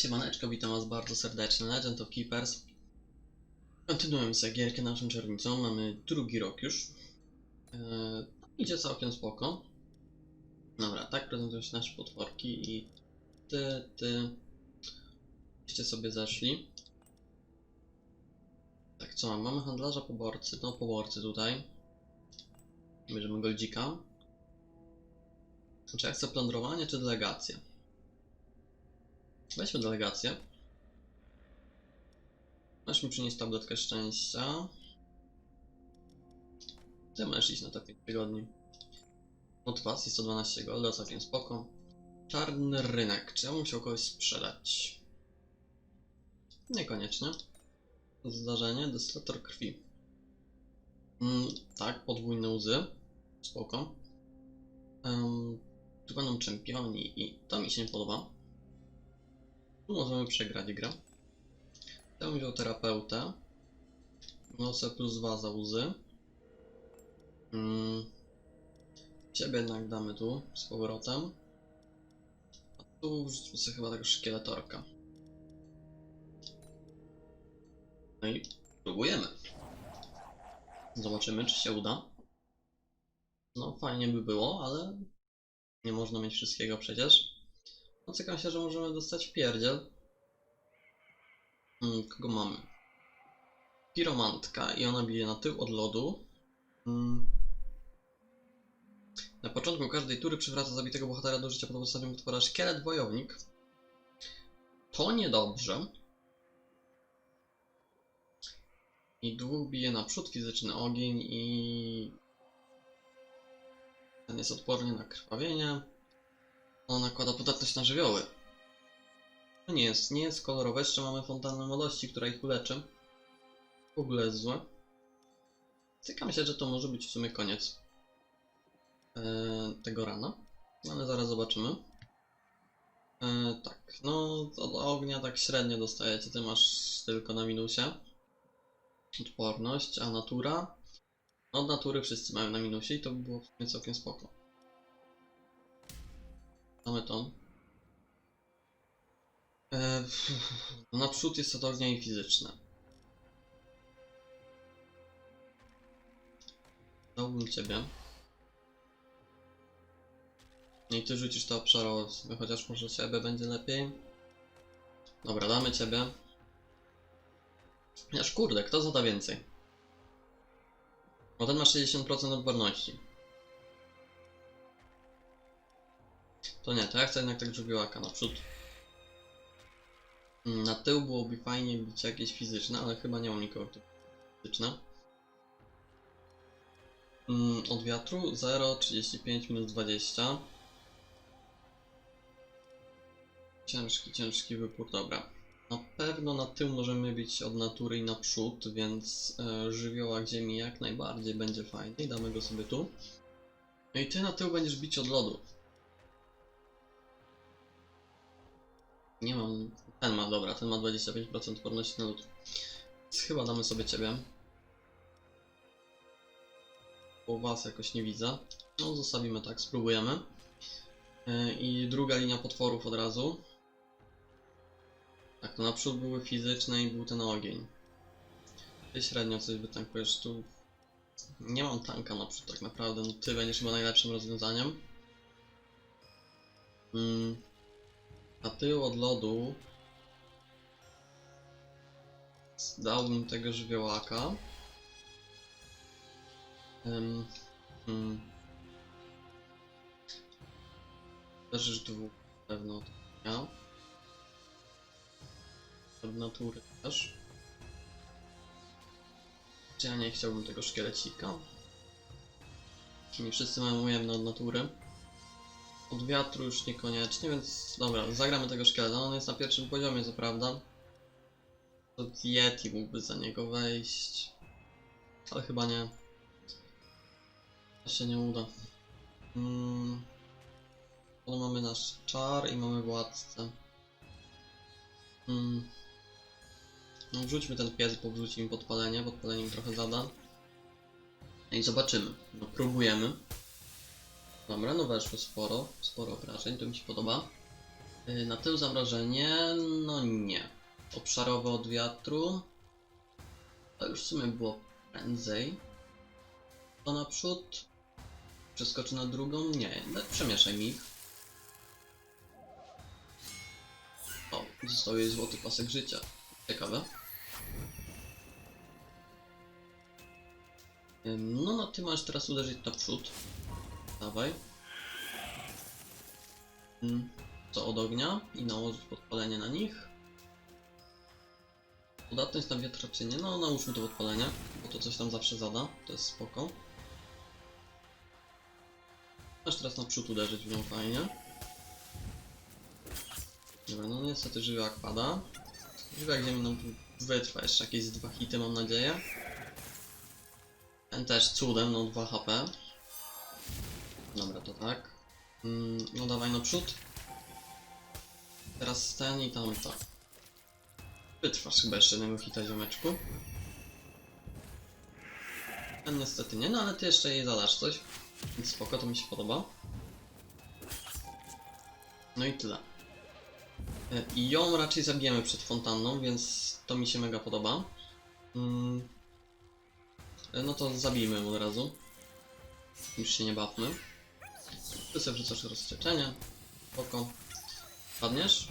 siemaneczko, witam was bardzo serdecznie, Legend of Keepers. Kontynuujemy sobie gierkę naszą czerwicą, mamy drugi rok już. Eee, idzie całkiem spoko. Dobra, tak prezentują się nasze potworki i ty, ty... Byście sobie zeszli. Tak, co mam? Mamy handlarza poborcy, no poborcy tutaj. Bierzemy goldzika. Czy ja chcę plądrowanie, czy delegację? Weźmy delegację. Masz mi przynieść tabletkę szczęścia. Ty możesz iść na te 5 tygodni. Motywacji 112 golda, całkiem spoko. Czarny rynek. Czy ja musiał kogoś sprzedać? Niekoniecznie. Zdarzenie, dystylator krwi. Mm, tak, podwójne łzy. Spoko. Um, tu będą czempioni i to mi się nie podoba. Tu możemy przegrać grę. Ja wziął terapeutę. Nosę plus 2 za łzy. Mm. Ciebie jednak damy tu z powrotem. A tu wrzućmy sobie chyba tego szkieletorka. No i próbujemy. Zobaczymy, czy się uda. No, fajnie by było, ale nie można mieć wszystkiego przecież. Cykam się, że możemy dostać pierdziel. Mm, kogo mamy? Piromantka i ona bije na tył od lodu. Mm. Na początku każdej tury przywraca zabitego bohatera do życia pod podstawią utwora szkielet wojownik. To niedobrze. I dwóch bije naprzód, fizyczny ogień i... Ten jest odporny na krwawienie. On nakłada podatność na żywioły. To nie jest, nie jest kolorowe, jeszcze mamy fontannę młodości, która ich uleczy. W ogóle jest złe. Cykam się, że to może być w sumie koniec e, tego rana. No, ale zaraz zobaczymy. E, tak, no od ognia tak średnio dostajecie, ty masz tylko na minusie. Odporność, a natura? Od natury wszyscy mają na minusie i to by było w sumie całkiem spoko. Mamy to. E, no naprzód jest od ognia i fizyczne. Dałbym ciebie. No I ty rzucisz to sumie, chociaż może ciebie będzie lepiej. Dobra, damy ciebie. Chociaż kurde, kto zada więcej? Bo ten ma 60% odporności. To nie, to ja chcę jednak tak żywiołaka naprzód. Mm, Na tył byłoby fajnie bić jakieś fizyczne, ale chyba nie mam nikogo, kto fizyczne. Mm, Od wiatru 0, 35 minus 20. Ciężki, ciężki wybór, dobra. Na pewno na tył możemy bić od natury i naprzód, więc e, żywiołak ziemi jak najbardziej będzie fajny damy go sobie tu. No i ty na tył będziesz bić od lodu. Nie mam. Ten ma, dobra, ten ma 25% odporności na lód. Więc chyba damy sobie ciebie. Bo was jakoś nie widzę. No, zostawimy tak, spróbujemy. E, I druga linia potworów od razu. Tak, to naprzód były fizyczne i był ten ogień. Ty średnio coś wytankujesz tu. Nie mam tanka naprzód tak naprawdę, no ty będziesz chyba najlepszym rozwiązaniem. Mm. A tył od lodu dałbym tego żywiołaka. Um, hmm. Też dwóch pewno ja. Od natury też. Ja nie chciałbym tego szkielecika? Nie wszyscy mają ujemne od natury. Od wiatru już niekoniecznie, więc dobra, zagramy tego szkieleta. On jest na pierwszym poziomie, co prawda. To Yeti mógłby za niego wejść. Ale chyba nie. To się nie uda. Mm. Potem mamy nasz czar i mamy władcę. Mm. No, wrzućmy ten pies, bo wrzuci mi podpalenie, podpalenie mi trochę zada. No I zobaczymy. No, próbujemy. Dobra, no weszło sporo, sporo obrażeń, to mi się podoba. Y, Na tył zamrożenie, no nie. Obszarowe od wiatru. To już w sumie było prędzej. To naprzód. Przeskoczy na drugą? Nie, przemieszaj mi. O, został jej złoty pasek życia. Ciekawe. Ym, No, no, ty masz teraz uderzyć naprzód. Dawaj. Co od ognia i nałożyć podpalenie na nich. Podatność na wiatroczynie, no nałóżmy to podpalenie, bo to coś tam zawsze zada, to jest spoko. Masz teraz naprzód uderzyć w fajnie. Dobra, no niestety żywiołak pada. Żywiołak ziemi nam wytrwa jeszcze jakieś dwa hity mam nadzieję. Ten też cudem, no 2 HP. Dobra, to tak. Mm, no dawaj naprzód. Teraz ten i tamto. Wytrwasz chyba jeszcze jednego hita ziomeczku. Ten niestety nie, no ale ty jeszcze jej zadasz coś. Więc spoko, to mi się podoba. No i tyle. E, I ją raczej zabijemy przed fontanną, więc to mi się mega podoba. Mm. E, No to zabijmy ją od razu. Już się nie bawmy. Ty sobie wrzucasz rozcieczenie. Spoko. Padniesz?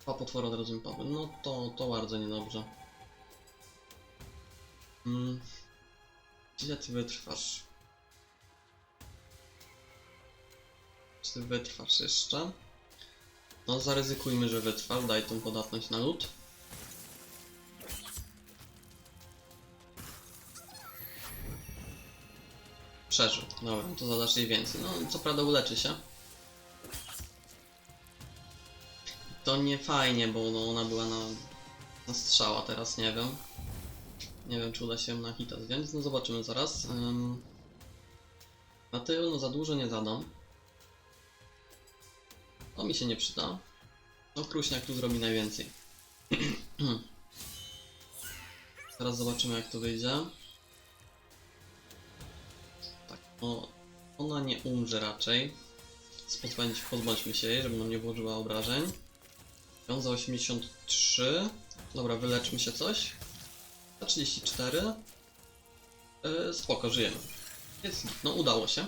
Dwa potwory od razu mi padły. No to, to bardzo niedobrze. Mm. Ile ty wytrwasz? Czy ty wytrwasz jeszcze? No zaryzykujmy, że wytrwasz. Daj tą podatność na lód. Przeżył. Dobra, to zadasz jej więcej. No, co prawda uleczy się. To nie fajnie, bo no, ona była na, na strzała, teraz nie wiem. Nie wiem, czy uda się na hita zdjąć, no zobaczymy zaraz. Na tył, no za dużo nie zadam. To mi się nie przyda. No Kruśniak tu zrobi najwięcej. Teraz zobaczymy jak to wyjdzie. Ona nie umrze raczej. Pozbądź, pozbądźmy się jej, żeby nam nie włożyła obrażeń. Ją za 83. Dobra, wyleczmy się coś. Za 34. Yy, spoko, żyjemy. Jest, no udało się.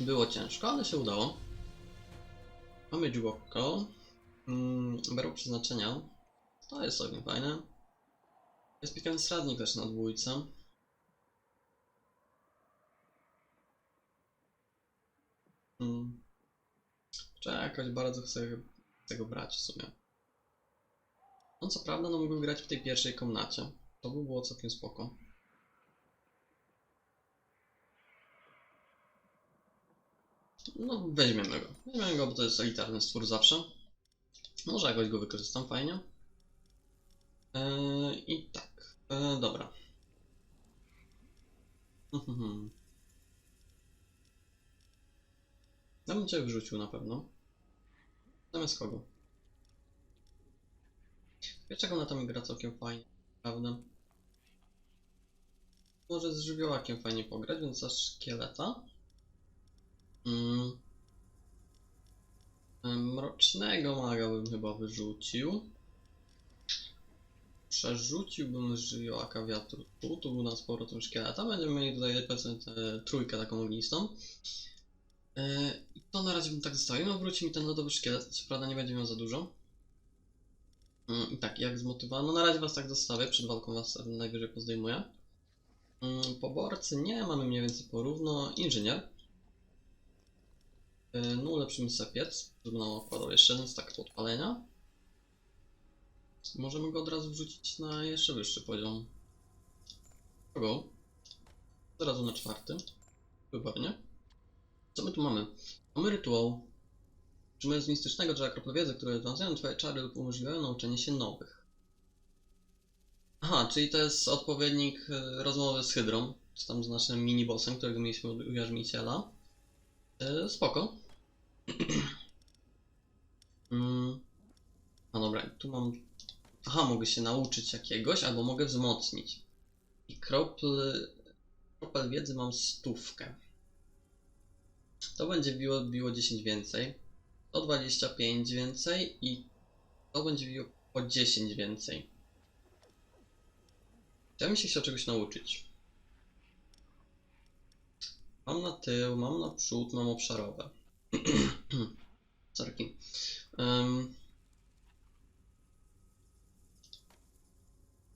Było ciężko, ale się udało. Mamy dziłoko. Mm, berło przeznaczenia. To jest całkiem fajne. Jest piekielny stradnik też na dwójce. Mm. Jakoś bardzo chcę tego brać w sumie. No co prawda, no mógłbym grać w tej pierwszej komnacie. To by było całkiem spoko. No, weźmiemy go. Weźmiemy go, bo to jest elitarny stwór zawsze. Może jakoś go wykorzystam fajnie. Eee, I tak. Eee, dobra. Mhm. Ja bym cię wrzucił na pewno. Zamiast kogo? Dlaczego na to mi gra całkiem fajnie, prawda? Może z żywiołakiem fajnie pograć, więc za szkieleta. Mm. Em, Mrocznego maga bym chyba wyrzucił. Przerzuciłbym żywiołaka wiatru tu, tu był na z powrotem szkieleta. Będziemy mieli tutaj trójkę taką ognistą. E, to na razie bym tak zostawił. No wróci mi ten lodowy szkielet, co prawda nie będzie miał za dużo. Mm, I tak, jak zmotywowano. No na razie was tak zostawię, przed walką was najwyżej pozdejmuję. Mm, Poborcy nie, mamy mniej więcej porówno. Inżynier. E, No ulepszymy sepiec, żeby nam okładał jeszcze jeden stak podpalenia. Możemy go od razu wrzucić na jeszcze wyższy poziom. Kogo? Od na czwarty. Wybornie. Co my tu mamy? Mamy rytuał. Z mistycznego drzewa kroplowiedzy, które rozwiązują twoje czary lub umożliwiają nauczenie się nowych. Aha, czyli to jest odpowiednik e, rozmowy z Hydrą, czy tam z naszym minibossem, którego mieliśmy ujarzmiciela. E, spoko. mm. No dobra, tu mam... Aha, mogę się nauczyć jakiegoś, albo mogę wzmocnić. I kropl... Kropel wiedzy mam stówkę. To będzie biło, biło 10 więcej. to 25 więcej i to będzie biło po 10 więcej. Chciałbym się chciał czegoś nauczyć. Mam na tył, mam na przód, mam obszarowe. Sorki. Um,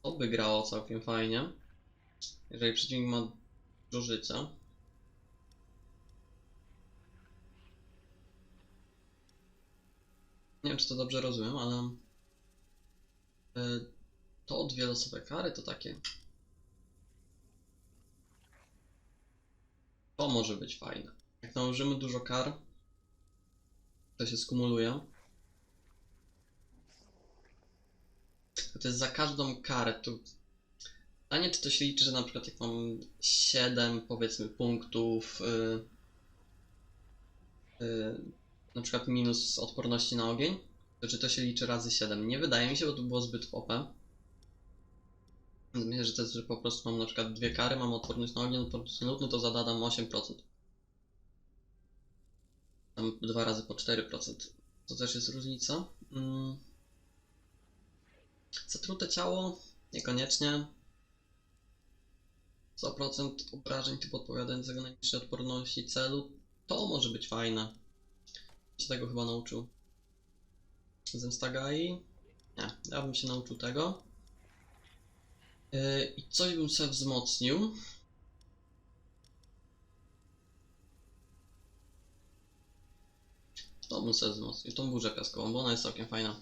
to by grało całkiem fajnie. Jeżeli przeciwnik ma dużo życia. Nie wiem, czy to dobrze rozumiem, ale y, to dwie losowe kary to takie. To może być fajne. Jak nałożymy dużo kar, to się skumuluje. To jest za każdą karę. Tu pytanie, czy to się liczy, że na przykład jak mam 7 powiedzmy punktów, yy, yy, na przykład minus odporności na ogień, to czy to się liczy razy 7? Nie wydaje mi się, bo to było zbyt OP. Myślę, że to jest, że po prostu mam na przykład dwie kary, mam odporność na ogień, odporność na lód, no to zadadam 8%. Tam dwa razy po 4%. To też jest różnica. Mm. Zatrute ciało? Niekoniecznie. 100% obrażeń typu odpowiadającego najniższej odporności celu. To może być fajne. Się tego chyba nauczył. Zemsta Gai? Nie, ja bym się nauczył tego. Yy, I coś bym sobie wzmocnił. To bym sobie wzmocnił. Tą burzę piaskową, bo ona jest całkiem fajna.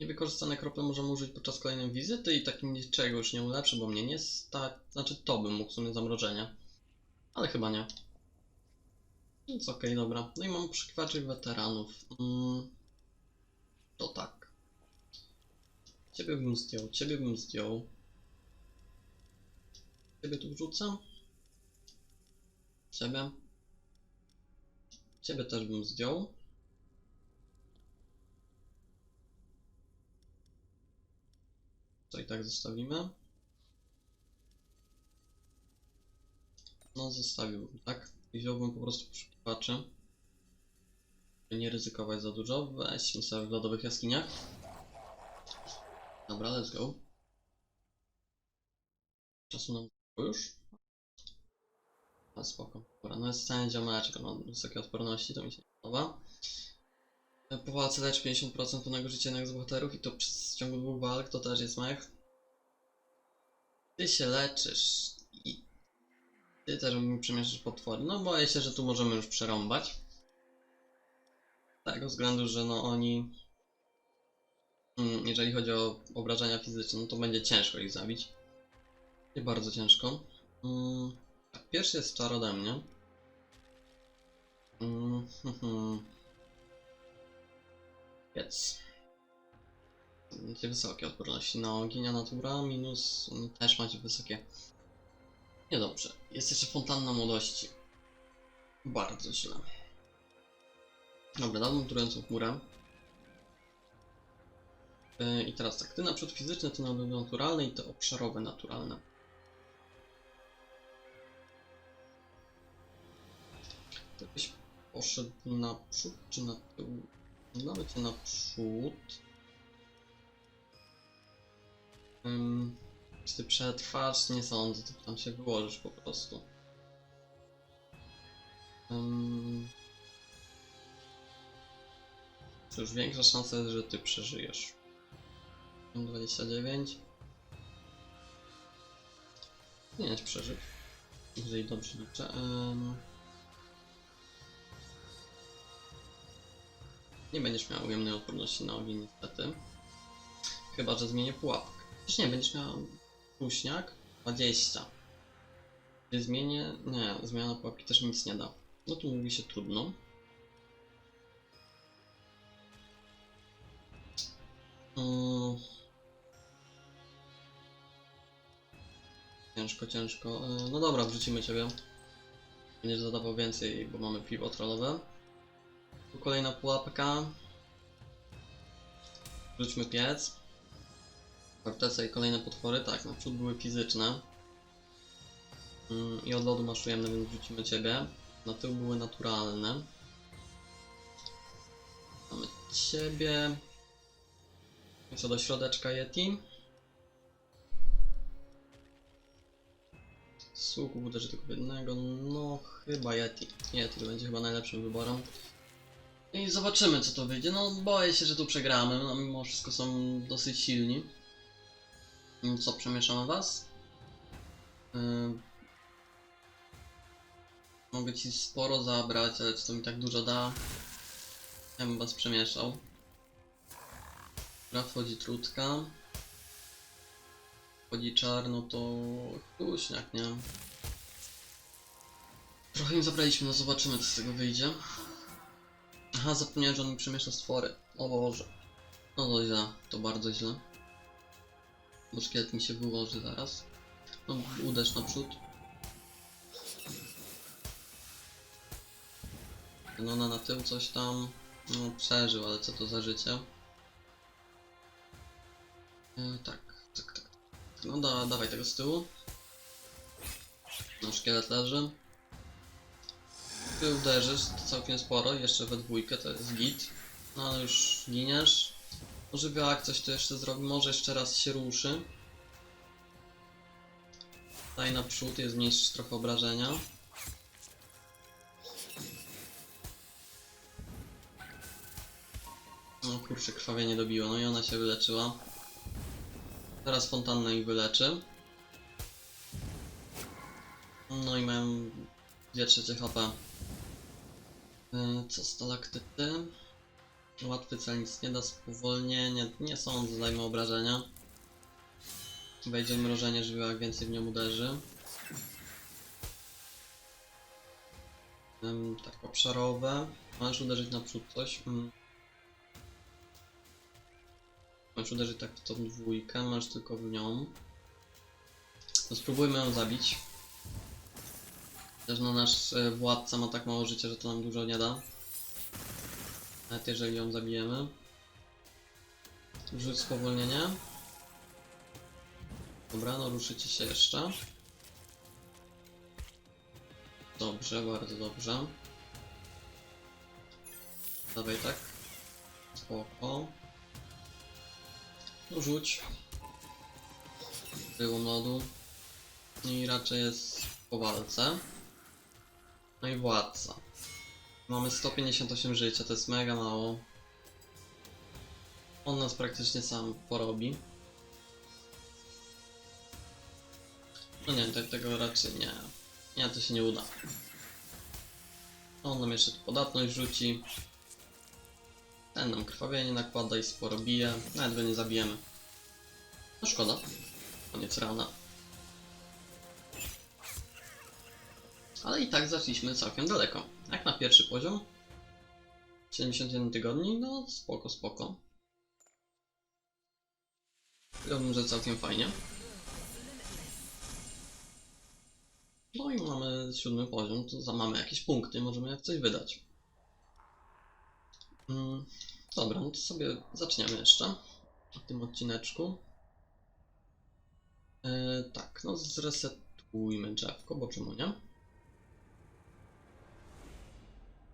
Niewykorzystane krople możemy użyć podczas kolejnej wizyty i takim niczego już nie ulepszy, bo mnie nie stać. Znaczy to bym mógł w sumie zamrożenie. Ale chyba nie. Więc okej, dobra. No i mam poszukiwaczy weteranów. Mm, to tak. Ciebie bym zdjął, ciebie bym zdjął. Ciebie tu wrzucę. Ciebie. Ciebie też bym zdjął. To i tak zostawimy. No, zostawiłbym, tak? I wziąłbym po prostu poszukiwaczy. Nie ryzykować za dużo. Weźmy sobie w lodowych jaskiniach. Dobra, let's go. Czasu nam już. A spoko. Dobra, no jest cały ziomeczek, on ma wysokie odporności, to mi się podoba. Po walce lecz 50% pełnego życia jednego z bohaterów i to przez ciągu dwóch walk to też jest mech. Ty się leczysz i ty też mi przemieszasz potwory. No boję się, że tu możemy już przerąbać. Z tego względu, że no oni Mm, Jeżeli chodzi o obrażenia fizyczne, no to będzie ciężko ich zabić. I bardzo ciężko. Mm, tak, Pierwszy jest czar ode mnie. Mm, hmm, Więc. Macie wysokie odporności na ogień, a natura minus też macie wysokie. Niedobrze. Jest jeszcze fontanna młodości. Bardzo źle. Dobra, dałbym trującą chmurę. Yy, I teraz tak, ty naprzód fizyczne, ty na naturalne i te obszarowe naturalne. To byś poszedł naprzód czy na tył? Damy cię naprzód. Ym, ty przetrwasz? Nie sądzę, ty tam się wyłożysz po prostu. Ym, Cóż, większa szansa jest, że ty przeżyjesz. 29. Powinieneś przeżyć. Jeżeli dobrze liczę. Em, Nie będziesz miał ujemnej odporności na ogień niestety. Chyba, że zmienię pułapkę. Też nie, będziesz miał puśniak 20. Gdy zmienię... Nie, zmiana pułapki też nic nie da. No tu mówi się trudno. Ciężko, ciężko. E, No dobra, wrzucimy ciebie. Będziesz zadawał więcej, bo mamy piwo trollowe. Tu kolejna pułapka. Wrzućmy piec. Fortece i kolejne potwory. Tak, naprzód były fizyczne. Mm, I od lodu masz ujemne, więc wrzucimy ciebie. Na tył były naturalne. Mamy ciebie. Co do środeczka Yeti. Słuch uderzy tylko jednego. No, chyba Yeti. Yeti będzie chyba najlepszym wyborem. I zobaczymy co to wyjdzie. No, boję się, że tu przegramy. No, mimo wszystko są dosyć silni. Co, przemieszamy was? Yy... Mogę ci sporo zabrać, ale czy to mi tak dużo da? Ja bym was przemieszał. Dobra, wchodzi trutka. Wchodzi czarno, to kuśniak, nie? Trochę im zabraliśmy, no zobaczymy co z tego wyjdzie. Aha, zapomniałem, że on mi przemiesza stwory. O Boże. No to źle, to bardzo źle. Bo szkielet mi się wyłoży zaraz. No, uderz naprzód. No na, na tył coś tam no, przeżył, ale co to za życie? E, tak, tak, tak. No da, dawaj tego z tyłu. No szkielet leży. Ty uderzysz całkiem sporo, jeszcze we dwójkę to jest git. No ale już giniesz. Może jak coś to jeszcze zrobi, może jeszcze raz się ruszy. Daj naprzód, jest zmniejszysz trochę obrażenia. No kurczę, krwawienie dobiło, no i ona się wyleczyła. Teraz fontanna ich wyleczy. No i mają 2 trzecie HP. Yy, Co stalaktyty? Łatwy cel nic nie da, spowolnienie, nie sądzę, dajmy obrażenia. Wejdzie mrożenie żywiołak, więcej w nią uderzy. Ym, tak, obszarowe. Możesz uderzyć naprzód coś. Mm. Możesz uderzyć tak w tą dwójkę, masz tylko w nią. No spróbujmy ją zabić. Też no nasz e, władca ma tak mało życia, że to nam dużo nie da. Nawet jeżeli ją zabijemy. Rzuć spowolnienie. Dobra, no ruszycie się jeszcze. Dobrze, bardzo dobrze. Dawaj tak. Spoko. No rzuć. Było lodu. I raczej jest po walce. No i władca. Mamy 158 życia, to jest mega mało. On nas praktycznie sam porobi. No nie, te, tego raczej nie. Nie, to się nie uda. On nam jeszcze tu podatność rzuci. Ten nam krwawienie nakłada i sporo bije. Nawet go nie zabijemy. No szkoda. Koniec rana. Ale i tak zaszliśmy całkiem daleko. Jak na pierwszy poziom. 71 tygodni, no spoko, spoko. Powiedziałbym, że całkiem fajnie. No i mamy siódmy poziom, to za mamy jakieś punkty, możemy jak coś wydać. Mm, dobra, no to sobie zaczniemy jeszcze w tym odcineczku. E, tak, no zresetujmy drzewko, bo czemu nie?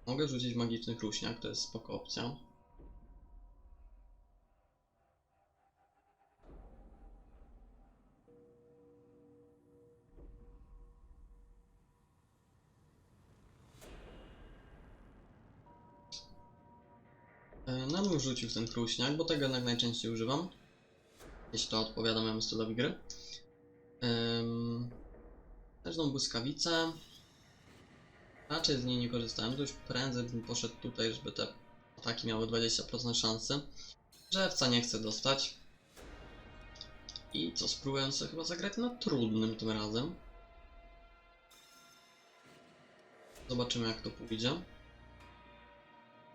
Mogę rzucić magiczny kruśniak, to jest spoko opcja. No bym rzucił ten kruśniak, bo tego jednak najczęściej używam. Jeśli to odpowiada mojemu stylowi gry. Ym... Każdą błyskawicę. Raczej z niej nie korzystałem, to już prędzej bym poszedł tutaj, żeby te ataki miały 20% szansy. Drzewca nie chcę dostać. I co, spróbuję sobie chyba zagrać na trudnym tym razem. Zobaczymy jak to pójdzie.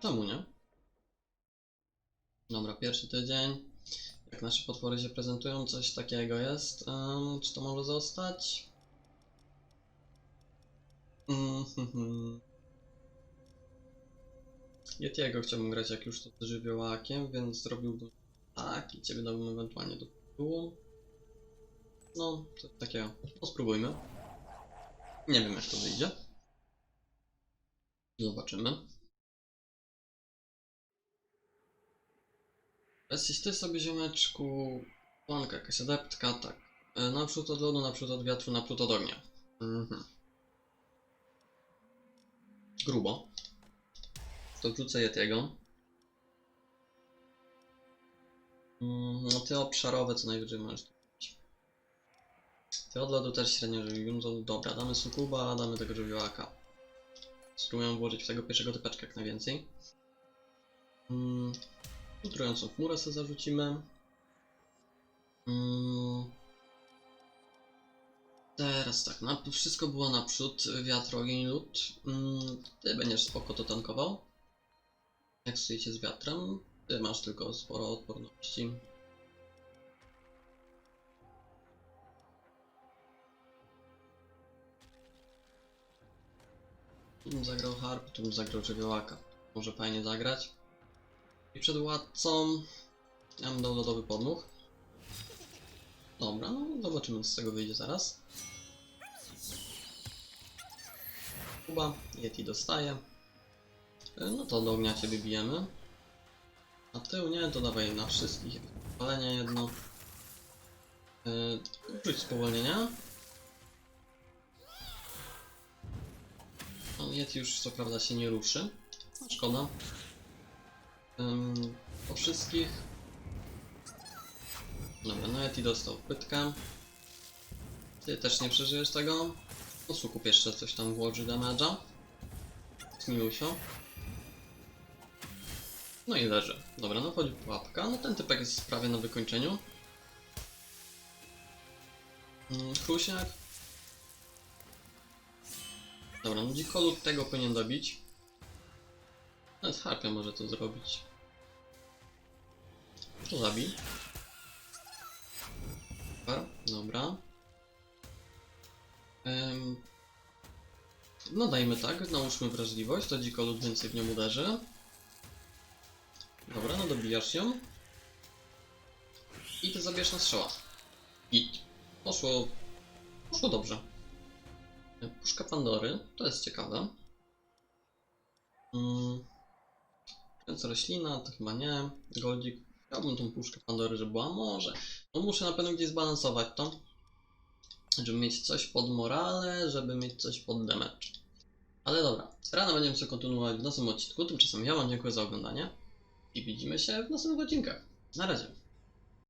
Czemu nie? Dobra, pierwszy tydzień. Jak nasze potwory się prezentują, coś takiego jest. Ym, czy to może zostać? Mhm. Yetiego chciałbym grać jak już to z żywiołakiem, więc zrobiłbym tak i ciebie dałbym ewentualnie do tyłu. No, coś takiego. No spróbujmy. Nie wiem jak to wyjdzie. Zobaczymy. Jesteś ty sobie ziomeczku. Planka, jakaś adeptka, tak. E, Naprzód od lodu, naprzód od wiatru, naprzód od ognia. Mhm. Grubo. To wrzucę Yetiego. Mm, No ty obszarowe co najwyżej możesz kupić. Ty od lodu też średnio żywią, no dobra, damy sukuba, damy tego żywiołaka. Spróbuję włożyć w tego pierwszego typeczka jak najwięcej. Mm, Utrującą chmurę sobie zarzucimy. Mm. Teraz tak, na, wszystko było naprzód, wiatr, ogień, lód. Mm, ty będziesz spoko to tankował. Jak stoicie z wiatrem, ty masz tylko sporo odporności. Tu zagrał harp, tu zagrał żywiołaka. Może fajnie zagrać. I przed władcą ja bym dał lodowy podmuch. Dobra, no zobaczymy co z tego wyjdzie zaraz. Kuba, Yeti dostaje. E, No to do ognia ciebie bijemy. A tył nie, to dawaj na wszystkich. Palenie jedno. Yy, rzuć spowolnienia. No, Yeti już co prawda się nie ruszy. Szkoda. Po wszystkich. Dobra, no Yeti dostał pytkę. Ty też nie przeżyjesz tego. No Sukup jeszcze coś tam włoży damage'a. Zmilusio. No i leży. Dobra, no chodzi pułapka. No ten typek jest prawie na wykończeniu. Mm, Krusiak. Dobra, no dzikolud tego powinien dobić. Nawet harpia może to zrobić. To zabij. Super, dobra. No dajmy tak, nałóżmy wrażliwość, to dzikolud więcej w nią uderzy. Dobra, no dobijasz ją. I ty zabierz na strzała. I poszło... Poszło dobrze. Puszka Pandory, to jest ciekawe. Mm. Kręca roślina, to chyba nie. Chciałbym tą puszkę Pandory, żeby była może. No muszę na pewno gdzieś zbalansować to. Żeby mieć coś pod morale, żeby mieć coś pod damage. Ale dobra, rano będziemy sobie kontynuować w następnym odcinku. Tymczasem ja wam dziękuję za oglądanie i widzimy się w następnych odcinkach. Na razie.